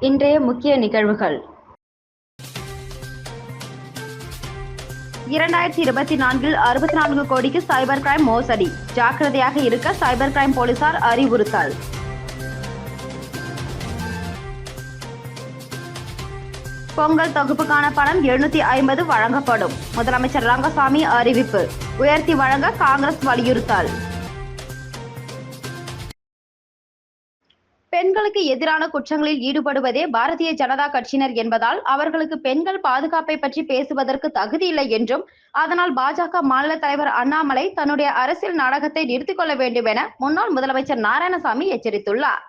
இன்றைய முக்கிய நிகழ்வுகள். இரண்டாயிரத்தி இருபத்தி நான்கில் அறுபத்தி நான்கு கோடிக்கு சைபர் கிரைம் மோசடி. ஜாக்கிரதையாக இருக்க சைபர் கிரைம் போலீசார் அறிவுறுத்தல். பொங்கல் தொகுப்புக்கான பணம் எழுநூத்தி ஐம்பது வழங்கப்படும். முதலமைச்சர் ரங்கசாமி அறிவிப்பு. உயர்த்தி வழங்க காங்கிரஸ் வலியுறுத்தல். பெண்களுக்கு எதிரான குற்றங்களில் ஈடுபடுவதே பாரதிய ஜனதா கட்சியினர் என்பதால் அவர்களுக்கு பெண்கள் பாதுகாப்பை பற்றி பேசுவதற்கு தகுதி இல்லை என்றும் அதனால் பாஜக மாநில தலைவர் அண்ணாமலை தன்னுடைய அரசியல் நாடகத்தை நிறுத்திக் கொள்ள வேண்டும் என முன்னாள் முதலமைச்சர் நாராயணசாமி எச்சரித்துள்ளார்.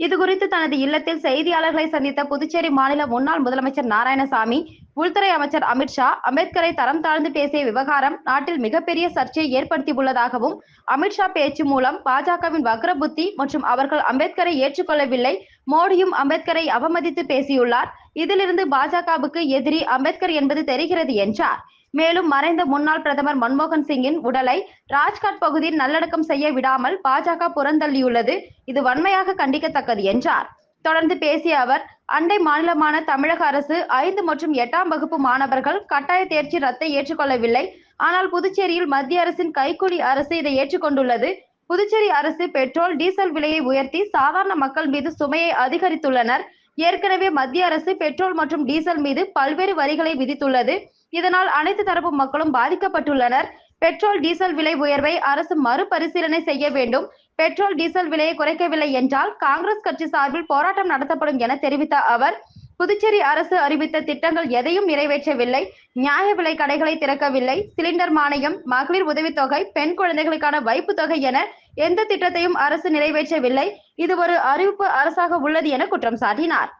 இதுகுறித்து தனது இல்லத்தில் செய்தியாளர்களை சந்தித்த புதுச்சேரி மாநில முன்னாள் முதலமைச்சர் நாராயணசாமி உள்துறை அமைச்சர் அமித்ஷா அம்பேத்கரை தரம் தாழ்ந்து பேசிய விவகாரம் நாட்டில் மிகப்பெரிய சர்ச்சையை ஏற்படுத்தியுள்ளதாகவும் அமித்ஷா பேச்சு மூலம் பாஜகவின் வக்ர புத்தி மற்றும் அவர்கள் அம்பேத்கரை ஏற்றுக்கொள்ளவில்லை மோடியும் அம்பேத்கரை அவமதித்து பேசியுள்ளார். இதிலிருந்து பாஜகவுக்கு எதிரி அம்பேத்கர் என்பது தெரிகிறது என்றார். மேலும் மறைந்த முன்னாள் பிரதமர் மன்மோகன் சிங்கின் உடலை ராஜ்காட் பகுதியில் நல்லடக்கம் செய்ய விடாமல் பாஜக புறந்தள்ளியுள்ளது. இது வன்மையாக கண்டிக்கத்தக்கது என்றார். தொடர்ந்து பேசிய அவர் அண்டை மாநிலமான தமிழக அரசு ஐந்து மற்றும் எட்டாம் வகுப்பு மாணவர்கள் கட்டாய தேர்ச்சி ரத்தை ஏற்றுக்கொள்ளவில்லை. ஆனால் புதுச்சேரியில் மத்திய அரசின் கைக்கூலி அரசு இதை ஏற்றுக்கொண்டுள்ளது. புதுச்சேரி அரசு பெட்ரோல் டீசல் விலையை உயர்த்தி சாதாரண மக்கள் மீது சுமையை அதிகரித்துள்ளனர். ஏற்கனவே மத்திய அரசு பெட்ரோல் மற்றும் டீசல் மீது பல்வேறு வரிகளை விதித்துள்ளது. இதனால் அனைத்து தரப்பு மக்களும் பாதிக்கப்பட்டுள்ளனர். பெட்ரோல் டீசல் விலை உயர்வை அரசு மறுபரிசீலனை செய்ய வேண்டும். பெட்ரோல் டீசல் விலையை குறைக்கவில்லை என்றால் காங்கிரஸ் கட்சி சார்பில் போராட்டம் நடத்தப்படும் என தெரிவித்த அவர் புதுச்சேரி அரசு அறிவித்த திட்டங்கள் எதையும் நிறைவேற்றவில்லை. நியாய விலை கடைகளை திறக்கவில்லை. சிலிண்டர் மானியம் மகளிர் உதவித்தொகை பெண் குழந்தைகளுக்கான வைப்பு தொகை என எந்த திட்டத்தையும் அரசு நிறைவேற்றவில்லை. இது ஒரு அறிவிப்பு அரசாக உள்ளது என குற்றம் சாட்டினார்.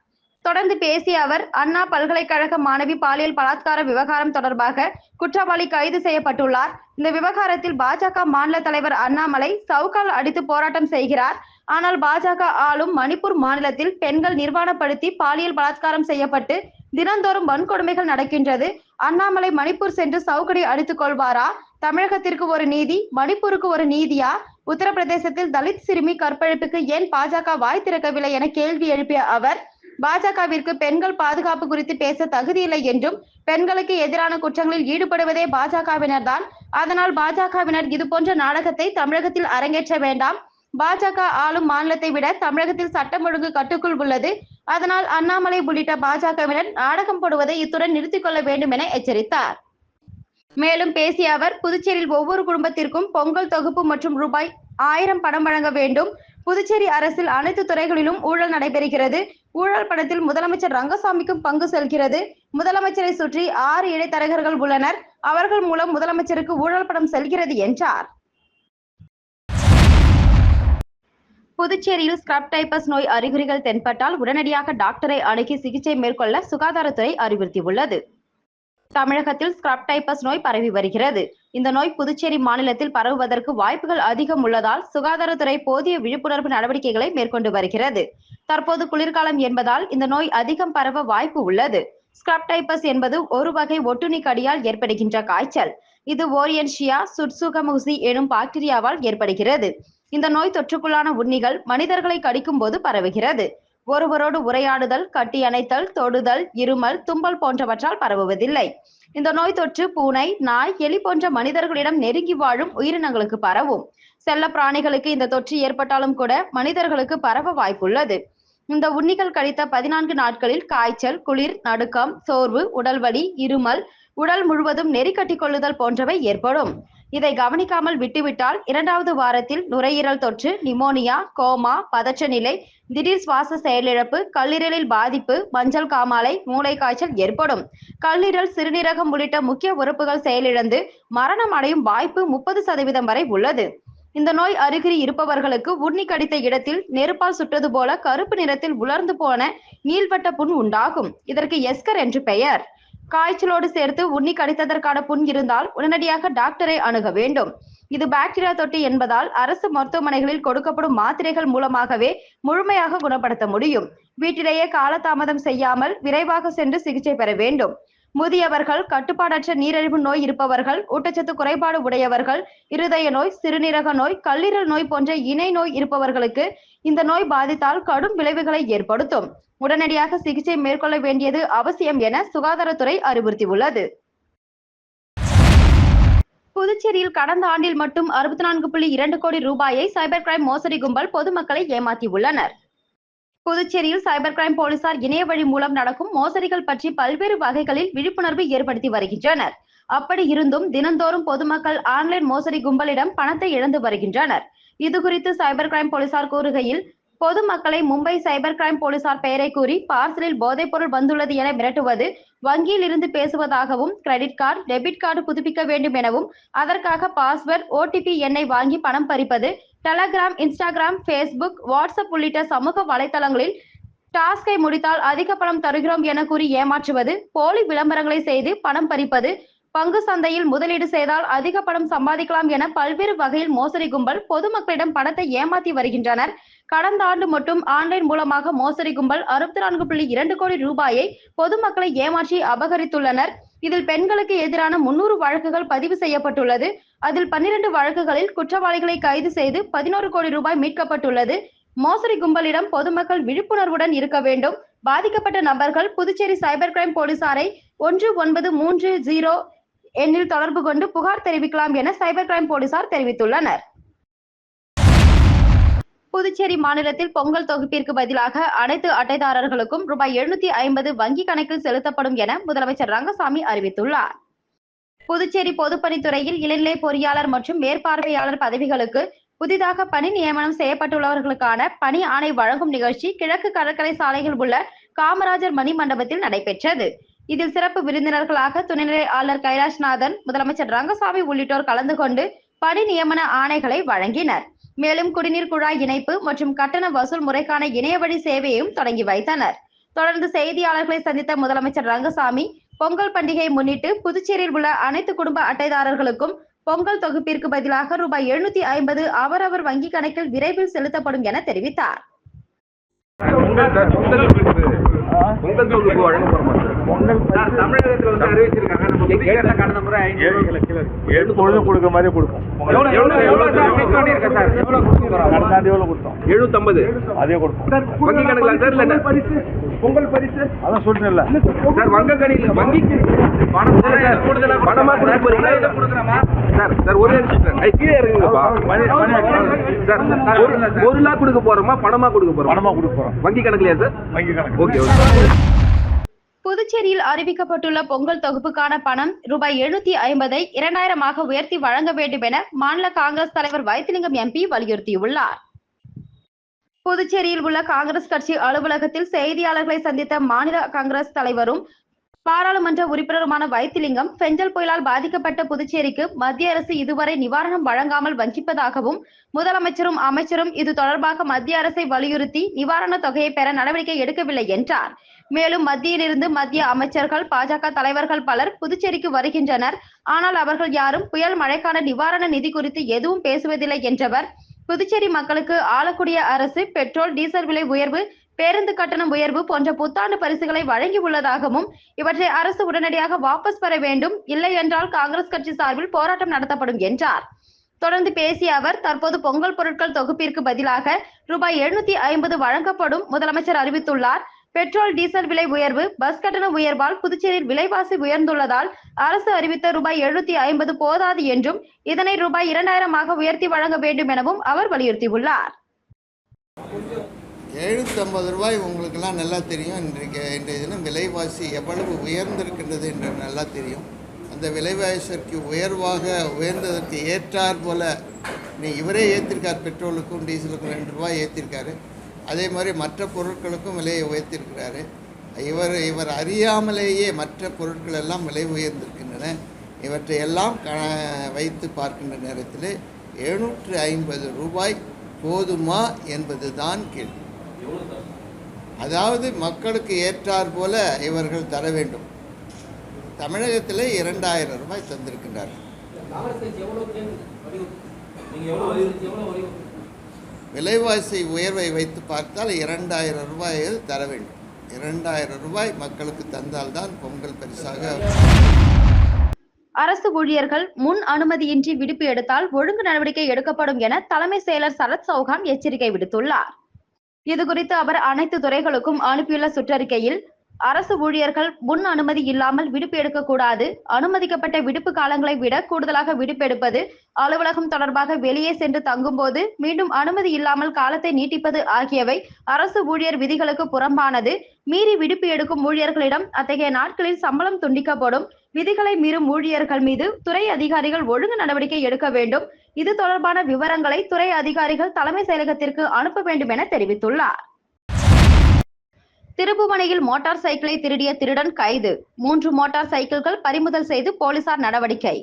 தொடர்ந்து பேசிய அவர் அண்ணா பல்கலைக்கழக மாணவி பாலியல் பலாத்கார விவகாரம் தொடர்பாக குற்றவாளி கைது செய்யப்பட்டுள்ளார். இந்த விவகாரத்தில் பாஜக மாநில தலைவர் அண்ணாமலை சவுக்கால் அடித்து போராட்டம் செய்கிறார். ஆனால் பாஜக ஆளும் மணிப்பூர் மாநிலத்தில் பெண்கள் நிர்வாணப்படுத்தி பாலியல் பலாத்காரம் செய்யப்பட்டு தினந்தோறும் வன்கொடுமைகள் நடக்கின்றது. அண்ணாமலை மணிப்பூர் சென்று சவுக்கடி அடித்துக் கொள்வாரா? தமிழகத்திற்கு ஒரு நீதி மணிப்பூருக்கு ஒரு நீதியா? உத்தரப்பிரதேசத்தில் தலித் சிறுமி கற்பழிப்புக்கு ஏன் பாஜக வாய் திறக்கவில்லை என கேள்வி எழுப்பிய அவர் பாஜகவிற்கு பெண்கள் பாதுகாப்பு குறித்து பேச தகுதியில்லை என்றும் பெண்களுக்கு எதிரான குற்றங்களில் ஈடுபடுவதே பாஜகவினர் தான் அதனால் பாஜகவினர் இது போன்ற நாடகத்தை தமிழகத்தில் அரங்கேற்ற வேண்டாம். பாஜக ஆளும் மாநிலத்தை விட தமிழகத்தில் சட்டம் ஒழுங்கு கட்டுக்குள் உள்ளது. அதனால் அண்ணாமலை உள்ளிட்ட பாஜகவினர் நாடகம் போடுவதை இத்துடன் நிறுத்திக் கொள்ள வேண்டும் என எச்சரித்தார். மேலும் பேசிய அவர் புதுச்சேரியில் ஒவ்வொரு குடும்பத்திற்கும் பொங்கல் தொகுப்பு மற்றும் ரூபாய் ஆயிரம் பணம் வழங்க வேண்டும். புதுச்சேரி அரசில் அனைத்து துறைகளிலும் ஊழல் நடைபெறுகிறது. ஊழல் படத்தில் முதலமைச்சர் ரங்கசாமிக்கும் பங்கு செல்கிறது. முதலமைச்சரை சுற்றி ஆறு இடைத்தரகர்கள் உள்ளனர். அவர்கள் மூலம் முதலமைச்சருக்கு ஊழல் படம் செல்கிறது என்றார். புதுச்சேரியில் ஸ்கிரப் டைப்பஸ் நோய் அறிகுறிகள் தென்பட்டால் உடனடியாக டாக்டரை அணுகி சிகிச்சை மேற்கொள்ள சுகாதாரத்துறை அறிவுறுத்தியுள்ளது. தமிழகத்தில் ஸ்கிரப் டைப்பஸ் நோய் பரவி வருகிறது. இந்த நோய் புதுச்சேரி மாநிலத்தில் பரவுவதற்கு வாய்ப்புகள் அதிகம் உள்ளதால் சுகாதாரத்துறை போதிய விழிப்புணர்வு நடவடிக்கைகளை மேற்கொண்டு வருகிறது. தற்போது குளிர்காலம் என்பதால் இந்த நோய் அதிகம் பரவ வாய்ப்பு உள்ளது. ஸ்கிரப் டைப்பஸ் என்பது ஒரு வகை ஒட்டுண்ணி கடியால் ஏற்படுகின்ற காய்ச்சல். இது ஓரியன்ஷியா சுட்சுகமுசி எனும் பாக்டீரியாவால் ஏற்படுகிறது. இந்த நோய் தொற்றுக்குள்ளான உண்ணிகள் மனிதர்களை கடிக்கும் போது பரவுகிறது. ஒருவரோடு உரையாடுதல் கட்டி அணைத்தல் தொடுதல் இருமல் தும்பல் போன்றவற்றால் பரவுவதில்லை. இந்த நோய் தொற்று பூனை நாய் எலி போன்ற மனிதர்களிடம் நெருங்கி வாழும் உயிரினங்களுக்கு பரவும். செல்ல பிராணிகளுக்கு இந்த தொற்று ஏற்பட்டாலும் கூட மனிதர்களுக்கு பரவ வாய்ப்புள்ளது. இந்த உண்ணிகள் கழித்த பதினான்கு நாட்களில் காய்ச்சல் குளிர் நடுக்கம் சோர்வு உடல்வலி இருமல் உடல் முழுவதும் நெறி கட்டிக்கொள்ளுதல் போன்றவை ஏற்படும். இதை கவனிக்காமல் விட்டுவிட்டால் இரண்டாவது வாரத்தில் நுரையீரல் தொற்று நிமோனியா கோமா பதற்ற நிலை திடீர் சுவாச செயலிழப்பு கல்லீரலில் பாதிப்பு மஞ்சள் காமாலை மூளை காய்ச்சல் ஏற்படும். கல்லீரல் சிறுநீரகம் உள்ளிட்ட முக்கிய உறுப்புகள் செயலிழந்து மரணம் அடையும் வாய்ப்பு முப்பது சதவீதம் வரை உள்ளது. இந்த நோய் அறிகுறி இருப்பவர்களுக்கு உண்ணி கடித்த இடத்தில் நெருப்பால் சுட்டது போல கருப்பு நிறத்தில் உலர்ந்து போன நீள்வட்ட புண் உண்டாகும். இதற்கு எஸ்கர் என்று பெயர். காய்ச்சலோடு சேர்த்து உண்ணி கடித்ததற்கான புண் இருந்தால் உடனடியாக டாக்டரை அணுக வேண்டும். இது பாக்டீரியா தொட்டி என்பதால் அரசு மருத்துவமனைகளில் கொடுக்கப்படும் மாத்திரைகள் மூலமாகவே முழுமையாக குணப்படுத்த முடியும். வீட்டிலேயே காலதாமதம் செய்யாமல் விரைவாக சென்று சிகிச்சை பெற வேண்டும். முதியவர்கள் கட்டுப்பாடற்ற நீரிழிவு நோய் இருப்பவர்கள் ஊட்டச்சத்து குறைபாடு உடையவர்கள் இருதய நோய் சிறுநீரக நோய் கல்லீரல் நோய் போன்ற இணை நோய் இருப்பவர்களுக்கு இந்த நோய் பாதித்தால் கடும் விளைவுகளை ஏற்படுத்தும். உடனடியாக சிகிச்சை மேற்கொள்ள வேண்டியது அவசியம் என சுகாதாரத்துறை அறிவுறுத்தியுள்ளது. புதுச்சேரியில் கடந்த ஆண்டில் மட்டும் அறுபத்தி நான்கு புள்ளி இரண்டு கோடி ரூபாயை சைபர் கிரைம் மோசடி கும்பல் பொதுமக்களை ஏமாற்றியுள்ளனர். புதுச்சேரியில் சைபர் கிரைம் போலீசார் இணைய வழி மூலம் நடக்கும் மோசடிகள் பற்றி பல்வேறு வகைகளில் விழிப்புணர்வு ஏற்படுத்தி வருகின்றனர். அப்படி இருந்தும் தினந்தோறும் பொதுமக்கள் ஆன்லைன் மோசடி கும்பலிடம் பணத்தை இழந்து வருகின்றனர். இது குறித்து சைபர் கிரைம் போலீசார் கூறுகையில் பொதுமக்களை மும்பை சைபர் கிரைம் போலீசார் பெயரை கூறி பார்சலில் போதைப்பொருள் வந்துள்ளது என மிரட்டுவது வங்கியில் இருந்து பேசுவதாகவும் கிரெடிட் கார்டு டெபிட் கார்டு புதுப்பிக்க வேண்டும் எனவும் அதற்காக பாஸ்வேர்ட் ஓடிபி எண்ணை வாங்கி பணம் பறிப்பது டெலகிராம் இன்ஸ்டாகிராம் ஃபேஸ்புக் வாட்ஸ்அப் உள்ளிட்ட சமூக வலைதளங்களில் டாஸ்கை முடித்தால் அதிக பணம் தருகிறோம் என கூறி ஏமாற்றுவது போலி விளம்பரங்களை செய்து பணம் பறிப்பது பங்கு சந்தையில் முதலீடு செய்தால் அதிக பணம் சம்பாதிக்கலாம் என பல்வேறு வகையில் மோசடி கும்பல் பொதுமக்களிடம் பணத்தை ஏமாற்றி வருகின்றனர். கடந்த ஆண்டு மட்டும் ஆன்லைன் மூலமாக மோசடி கும்பல் அறுபத்தி நான்கு புள்ளி இரண்டு கோடி ரூபாயை பொதுமக்களை ஏமாற்றி அபகரித்துள்ளனர். இதில் பெண்களுக்கு எதிரான முன்னூறு வழக்குகள் பதிவு செய்யப்பட்டுள்ளது. அதில் பன்னிரண்டு வழக்குகளில் குற்றவாளிகளை கைது செய்து பதினோரு கோடி ரூபாய் மீட்கப்பட்டுள்ளது. மோசடி கும்பலிடம் பொதுமக்கள் விழிப்புணர்வுடன் இருக்க வேண்டும். பாதிக்கப்பட்ட நபர்கள் புதுச்சேரி சைபர் கிரைம் போலீசாரை ஒன்று ஒன்பது மூன்று ஜீரோ எண்ணில் தொடர்பு கொண்டு புகார் தெரிவிக்கலாம் என சைபர் கிரைம் போலீசார் தெரிவித்துள்ளனர். புதுச்சேரி மாநிலத்தில் பொங்கல் தொகுப்பிற்கு பதிலாக அனைத்து அட்டைதாரர்களுக்கும் ரூபாய் எழுநூத்தி ஐம்பது வங்கி கணக்கில் செலுத்தப்படும் என முதலமைச்சர் ரங்கசாமி அறிவித்துள்ளார். புதுச்சேரி பொதுப்பணித்துறையில் இளநிலை பொறியாளர் மற்றும் மேற்பார்வையாளர் பதவிகளுக்கு புதிதாக பணி நியமனம் செய்யப்பட்டுள்ளவர்களுக்கான பணி ஆணை வழங்கும் நிகழ்ச்சி கிழக்கு கடற்கரை சாலையில் உள்ள காமராஜர் மணி மண்டபத்தில் நடைபெற்றது. இதில் சிறப்பு விருந்தினர்களாக துணைநிலை ஆளுநர் கைலாஷ்நாதன் முதலமைச்சர் ரங்கசாமி உள்ளிட்டோர் கலந்து கொண்டு பணி நியமன ஆணைகளை வழங்கினர். மேலும் குடிநீர் குழாய் இணைப்பு மற்றும் கட்டண வசூல் முறைக்கான இணைய வழி சேவையையும் தொடங்கி வைத்தனர். தொடர்ந்து செய்தியாளர்களை சந்தித்த முதலமைச்சர் ரங்கசாமி பொங்கல் பண்டிகையை முன்னிட்டு புதுச்சேரியில் உள்ள அனைத்து குடும்ப அட்டைதாரர்களுக்கும் பொங்கல் தொகுப்பிற்கு பதிலாக ரூபாய் எழுநூத்தி ஐம்பது அவரவர் வங்கி கணக்கில் விரைவில் செலுத்தப்படும் என தெரிவித்தார். பொங்கல் தமிழகத்துல வந்து அறிவிச்சிருக்காங்க. நம்ம கடந்த முறை எப்பொழுதும் கொடுப்போம். ஆண்டு கொடுத்தோம்? எழுநூத்தம்பது அதே கொடுப்போம். வங்கி கணக்குல சார் இல்ல பரிசு பொங்கல் பரிசு. அதான் சொல்றேன்ல சார் வங்க கணில வங்கிக்கு பணம் இல்ல சார் கூடுதலா பணமா கொடுக்க போறீங்களா? இல்ல கொடுக்குறோமா சார் சார் ஒரே நிமிஷம் சார். ஐ, கீழே இறங்குங்கப்பா சார் ஒரு- ஒரு லாக் கொடுக்க போறோமா? பணமா கொடுக்க போறோம்? பணமா கொடுக்க போறோம். வங்கி கணக்குலயா சார்? வங்கி கணக்கு. Okay okay. புதுச்சேரியில் அறிவிக்கப்பட்டுள்ள பொங்கல் தொகுப்புக்கான பணம் ரூபாய் எழுநூத்தி ஐம்பதை இரண்டாயிரமாக உயர்த்தி வழங்க வேண்டும் என மாநில காங்கிரஸ் தலைவர் வைத்திலிங்கம் எம்பி வலியுறுத்தியுள்ளார். புதுச்சேரியில் உள்ள காங்கிரஸ் கட்சி அலுவலகத்தில் செய்தியாளர்களை சந்தித்த மாநில காங்கிரஸ் தலைவரும் பாராளுமன்ற உறுப்பினருமான வைத்திலிங்கம் பெஞ்சல் புயலால் பாதிக்கப்பட்ட புதுச்சேரிக்கு மத்திய அரசு இதுவரை நிவாரணம் வழங்காமல் வஞ்சிப்பதாகவும் முதலமைச்சரும் அமைச்சரும் இது தொடர்பாக மத்திய அரசை வலியுறுத்தி நிவாரணத் தொகையை பெற நடவடிக்கை எடுக்கவில்லை என்றார். மேலும் மத்தியிலிருந்து மத்திய அமைச்சர்கள் பாஜக தலைவர்கள் பலர் புதுச்சேரிக்கு வருகின்றனர். ஆனால் அவர்கள் யாரும் புயல் மழைக்கான நிவாரண நிதி குறித்து எதுவும் பேசுவதில்லை என்றவர் புதுச்சேரி மக்களுக்கு ஆளக்கூடிய அரசு பெட்ரோல் டீசல் விலை உயர்வு பேருந்து கட்டணம் உயர்வு போன்ற புத்தாண்டு பரிசுகளை வழங்கி உள்ளதாகவும் இவற்றை அரசு உடனடியாக வாபஸ் பெற வேண்டும் இல்லை என்றால் காங்கிரஸ் கட்சி சார்பில் போராட்டம் நடத்தப்படும் என்றார். தொடர்ந்து பேசிய அவர் தற்போது பொங்கல் பொருட்கள் தொகுப்பிற்கு பதிலாக ரூபாய் எழுநூத்தி ஐம்பது வழங்கப்படும் முதலமைச்சர் அறிவித்துள்ளார். பெட்ரோல் டீசல் விலை உயர்வு பஸ் கட்டண உயர்வால் புதுச்சேரியில் விலைவாசி உயர்ந்துள்ளதால் அரசு அறிவித்த ரூபாய் எழுநூத்தி ஐம்பது போதாது என்றும் இதனை ரூபாய் இரண்டாயிரமாக உயர்த்தி வழங்க வேண்டும் எனவும் அவர் வலியுறுத்தியுள்ளார். எழுநூற்றம்பது ரூபாய் உங்களுக்கெல்லாம் நல்லா தெரியும். இன்றைக்கு இன்றைய தினம் விலைவாசி எவ்வளவு உயர்ந்திருக்கின்றது என்று நல்லா தெரியும். அந்த விலைவாசிக்கு உயர்வாக உயர்ந்ததற்கு ஏற்றார் போல நீ இவரே ஏற்றிருக்கார் பெட்ரோலுக்கும் டீசலுக்கும் ரெண்டு ரூபாய் ஏற்றிருக்காரு அதே மாதிரி மற்ற பொருட்களுக்கும் விலையை உயர்த்திருக்கிறாரு இவர் இவர் அறியாமலேயே மற்ற பொருட்கள் எல்லாம் விலை உயர்ந்திருக்கின்றன. இவற்றையெல்லாம் க வைத்து பார்க்கின்ற நேரத்தில் எழுநூற்று ஐம்பது ரூபாய் போதுமா என்பது தான் கேள்வி. அதாவது மக்களுக்கு ஏற்றார் போல இவர்கள் தர வேண்டும். தமிழகத்தில் இரண்டாயிரம் ரூபாய் தந்திருக்கின்றார்கள். விலைவாசி உயர்வை வைத்து பார்த்தால் இரண்டாயிரம் ரூபாயில் தர வேண்டும். இரண்டாயிரம் ரூபாய் மக்களுக்கு தந்தால்தான் பொங்கல் பரிசாக அரசு ஊழியர்கள் முன் அனுமதியின்றி விடுப்பு எடுத்தால் ஒழுங்கு நடவடிக்கை எடுக்கப்படும் என தலைமை செயலர் சரத் சௌகான் எச்சரிக்கை விடுத்துள்ளார். இதுகுறித்து அவர் அனைத்து துறைகளுக்கும் அனுப்பியுள்ள சுற்றறிக்கையில் அரசு ஊழியர்கள் முன் அனுமதி இல்லாமல் விடுப்பு எடுக்கக்கூடாது. அனுமதிக்கப்பட்ட விடுப்பு காலங்களை விட கூடுதலாக விடுப்பு எடுப்பது அலுவலகம் தொடர்பாக வெளியே சென்று தங்கும்போது மீண்டும் அனுமதி இல்லாமல் காலத்தை நீட்டிப்பது ஆகியவை அரசு ஊழியர் விதிகளுக்கு புறம்பானது. மீறி விடுப்பு எடுக்கும் ஊழியர்களிடம் அத்தகைய நாட்களில் சம்பளம் துண்டிக்கப்படும். விதிகளை மீறும் ஊழியர்கள் மீது துறை அதிகாரிகள் ஒழுங்கு நடவடிக்கை எடுக்க வேண்டும். இது தொடர்பான விவரங்களை துறை அதிகாரிகள் தலைமை செயலகத்திற்கு அனுப்ப வேண்டும் என தெரிவித்துள்ளார். திருபுவனையில் மோட்டார் சைக்கிளை திருடிய திருடன் கைது. மூன்று மோட்டார் சைக்கிள்கள் பறிமுதல் செய்து போலீசார் நடவடிக்கை.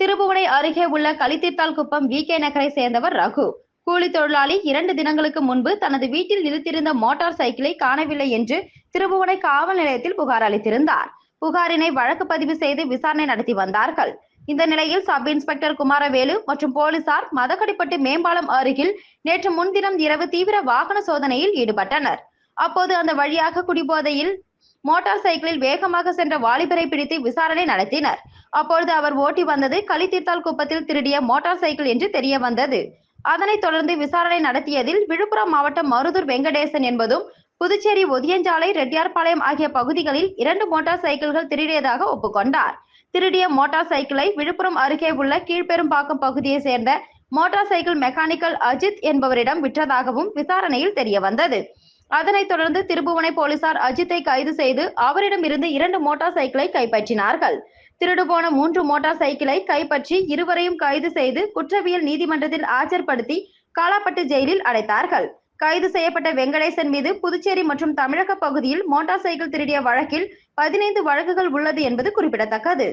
திருபுவனை அருகே உள்ள கலித்தீர்த்தால் குப்பம் வி. கே. நகரை சேர்ந்தவர் ரகு. கூலி தொழிலாளி இரண்டு தினங்களுக்கு முன்பு தனது வீட்டில் நிறுத்தியிருந்த மோட்டார் சைக்கிளை காணவில்லை என்று திருப்புவனை காவல் நிலையத்தில் புகார் அளித்திருந்தார். புகாரினை வழக்கு பதிவு செய்து விசாரணை நடத்தி வந்தார்கள். இந்த நிலையில் சப் இன்ஸ்பெக்டர் குமாரவேலு மற்றும் போலீசார் மதக்கடிப்பட்டு மேம்பாலம் அருகில் நேற்று முன்தினம் இரவு தீவிர வாகன சோதனையில் ஈடுபட்டனர். அப்போது அந்த வழியாக குடிபோதையில் மோட்டார் சைக்கிளில் வேகமாக சென்ற வாலிபரை பிடித்து விசாரணை நடத்தினர். அப்பொழுது அவர் ஓட்டி வந்தது களித்தீர்த்தால் குப்பத்தில் திருடிய மோட்டார் சைக்கிள் என்று தெரிய வந்தது. அதனைத் தொடர்ந்து விசாரணை நடத்தியதில் விழுப்புரம் மாவட்டம் மருதூர் வெங்கடேசன் என்பதும் புதுச்சேரி ஒதியஞ்சாலை ரெட்டியார்பாளையம் ஆகிய பகுதிகளில் இரண்டு மோட்டார் சைக்கிள்கள் திருடியதாக ஒப்புக்கொண்டார். திருடிய மோட்டார் சைக்கிளை விழுப்புரம் அருகே உள்ள கீழ்பெரும்பாக்கம் பகுதியை சேர்ந்த மோட்டார் சைக்கிள் மெக்கானிக்கல் அஜித் என்பவரிடம் விற்றதாகவும் விசாரணையில் தெரிய வந்தது. அதனைத் தொடர்ந்து திருபுவனை போலீசார் அஜித்தை கைது செய்து அவரிடம் இருந்து இரண்டு மோட்டார் சைக்கிளை கைப்பற்றினார்கள். திருடு போன மூன்று மோட்டார் சைக்கிளை கைப்பற்றி இருவரையும் கைது செய்து குற்றவியல் நீதிமன்றத்தில் ஆஜர்படுத்தி காலாப்பட்டு ஜெயிலில் அடைத்தார்கள். கைது செய்யப்பட்ட வெங்கடேசன் மீது புதுச்சேரி மற்றும் தமிழக பகுதியில் மோட்டார் சைக்கிள் திருடிய வழக்கில் பதினைந்து வழக்குகள் உள்ளது என்பது குறிப்பிடத்தக்கது.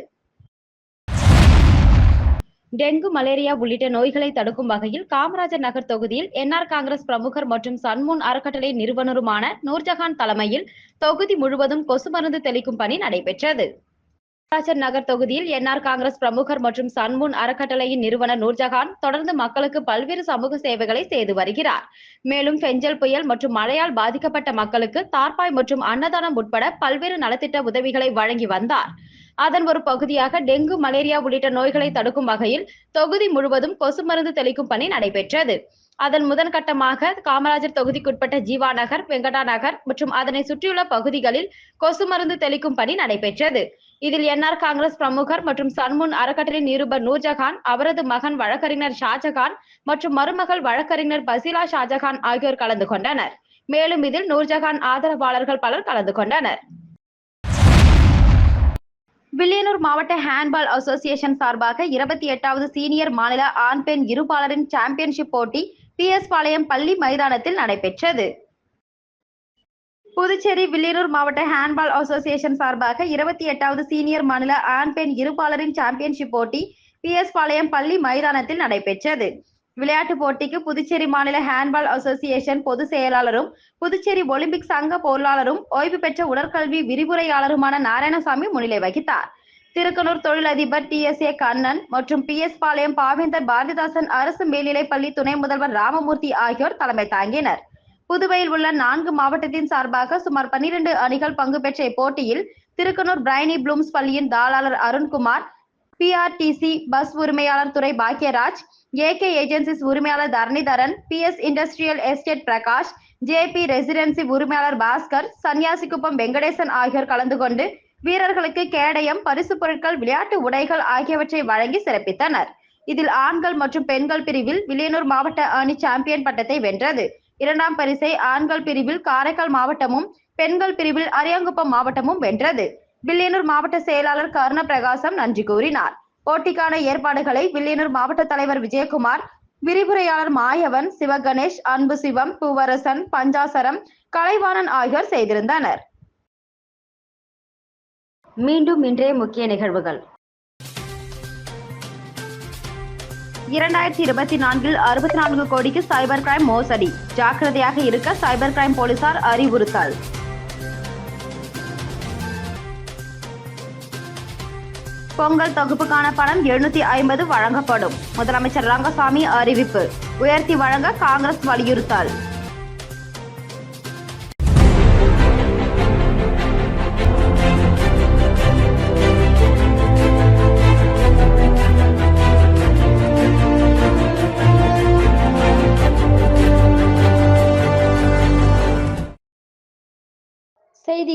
டெங்கு மலேரியா உள்ளிட்ட நோய்களை தடுக்கும் வகையில் காமராஜர் நகர் தொகுதியில் என்ஆர் காங்கிரஸ் பிரமுகர் மற்றும் சன்முன் அறக்கட்டளை நிறுவனருமான நூர்ஜஹான் தலைமையில் தொகுதி முழுவதும் கொசு மருந்து தெளிக்கும் பணி நடைபெற்றது. காமராஜர் நகர் தொகுதியில் என்ஆர் காங்கிரஸ் பிரமுகர் மற்றும் சன்முன் அறக்கட்டளையின் நிறுவனர் நூர்ஜஹான் தொடர்ந்து மக்களுக்கு பல்வேறு சமூக சேவைகளை செய்து வருகிறார். மேலும் பெஞ்சல் புயல் மற்றும் மழையால் பாதிக்கப்பட்ட மக்களுக்கு தார்பாய் மற்றும் அன்னதானம் உட்பட பல்வேறு நலத்திட்ட உதவிகளை வழங்கி வந்தார். அதன் ஒரு பகுதியாக டெங்கு மலேரியா உள்ளிட்ட நோய்களை தடுக்கும் வகையில் தொகுதி முழுவதும் கொசு மருந்து தெளிக்கும் பணி நடைபெற்றது. அதன் முதன்கட்டமாக காமராஜர் தொகுதிக்குட்பட்ட ஜீவா நகர் வெங்கடா நகர் மற்றும் அதனை சுற்றியுள்ள பகுதிகளில் கொசு மருந்து தெளிக்கும் பணி நடைபெற்றது. இதில் என்ஆர் காங்கிரஸ் பிரமுகர் மற்றும் சன்முன் அறக்கட்டளை நிருபர் நூர்ஜஹான் அவரது மகன் வழக்கறிஞர் ஷாஜகான் மற்றும் மருமகள் வழக்கறிஞர் பசிலா ஷாஜகான் ஆகியோர் கலந்து கொண்டனர். மேலும் இதில் நூர்ஜஹான் ஆதரவாளர்கள் பலர் கலந்து கொண்டனர். வில்லியனூர் மாவட்ட ஹேண்ட்பால் அசோசியேஷன் சார்பாக இருபத்தி எட்டாவது சீனியர் மாநில ஆண் பெண் இருபாலரின் சாம்பியன்ஷிப் போட்டி பி எஸ் பாளையம் பள்ளி மைதானத்தில் நடைபெற்றது. புதுச்சேரி வில்லியனூர் மாவட்ட ஹேண்ட்பால் அசோசியேஷன் சார்பாக இருபத்தி எட்டாவது சீனியர் மாநில ஆண் பெண் இருபாலரின் சாம்பியன்ஷிப் போட்டி பி எஸ் பாளையம் பள்ளி மைதானத்தில் நடைபெற்றது. விளையாட்டுப் போட்டிக்கு புதுச்சேரி மாநில ஹேண்ட்பால் அசோசியேஷன் பொதுச் செயலாளரும் புதுச்சேரி ஒலிம்பிக் சங்க பொருளாளரும் ஓய்வு பெற்ற உடற்கல்வி விரிவுரையாளருமான நாராயணசாமி முன்னிலை வகித்தார். திருக்கனூர் தொழிலதிபர் டி எஸ் ஏ கண்ணன் மற்றும் பி எஸ் பாளையம் பாவேந்தர் பாரதிதாசன் அரசு மேல்நிலைப் பள்ளி துணை முதல்வர் ராமமூர்த்தி ஆகியோர் தலைமை தாங்கினர். புதுவையில் உள்ள நான்கு மாவட்டத்தின் சார்பாக சுமார் பன்னிரண்டு அணிகள் பங்கு பெற்ற இப்போட்டியில் திருக்கனூர் பிரைனி ப்ளூம்ஸ் பள்ளியின் தாளாளர் அருண்குமார் பிஆர்டிசி பஸ் உரிமையாளர் துறை பாக்யராஜ் ஏகே ஏஜென்சிஸ் உரிமையாளர் Dharanidharan PS industrial estate Prakash JP residency உரிமையாளர் பாஸ்கர் சன்னியாசிக்குப்பம் வெங்கடேசன் ஆகியோர் கலந்து கொண்டு வீரர்களுக்கு கேடயம் பரிசு பொருட்கள் விளையாட்டு உடைகள் ஆகியவற்றை வழங்கி சிறப்பித்தனர். இதில் ஆண்கள் மற்றும் பெண்கள் பிரிவில் வில்லியனூர் மாவட்ட அணி சாம்பியன் பட்டத்தை வென்றது. இரண்டாம் பரிசை ஆண்கள் பிரிவில் காரைக்கால் மாவட்டமும் பெண்கள் பிரிவில் அரியாங்குப்பம் மாவட்டமும் வென்றது. வில்லியனூர் மாவட்ட செயலாளர் கருண பிரகாசம் நன்றி கூறினார். போட்டிக்கான ஏற்பாடுகளை வில்லியனூர் மாவட்ட தலைவர் விஜயகுமார் விரிவுரையாளர் மாயவன் சிவகணேஷ் அன்பு சிவம் பூவரசன் பஞ்சாசரம் கலைவாணன் ஆகியோர் செய்திருந்தனர். மீண்டும் இன்றைய முக்கிய நிகழ்வுகள். இரண்டாயிரத்தி இருபத்தி நான்கில் அறுபத்தி நான்கு கோடிக்கு சைபர் கிரைம் மோசடி. ஜாக்கிரதையாக இருக்க சைபர் கிரைம் போலீசார் அறிவுறுத்தல். பொங்கல் தொகுப்புக்கான பணம் எழுநூத்தி ஐம்பது வழங்கப்படும். முதலமைச்சர் ரங்கசாமி அறிவிப்பு. உயர்த்தி வழங்க காங்கிரஸ் வலியுறுத்தல்.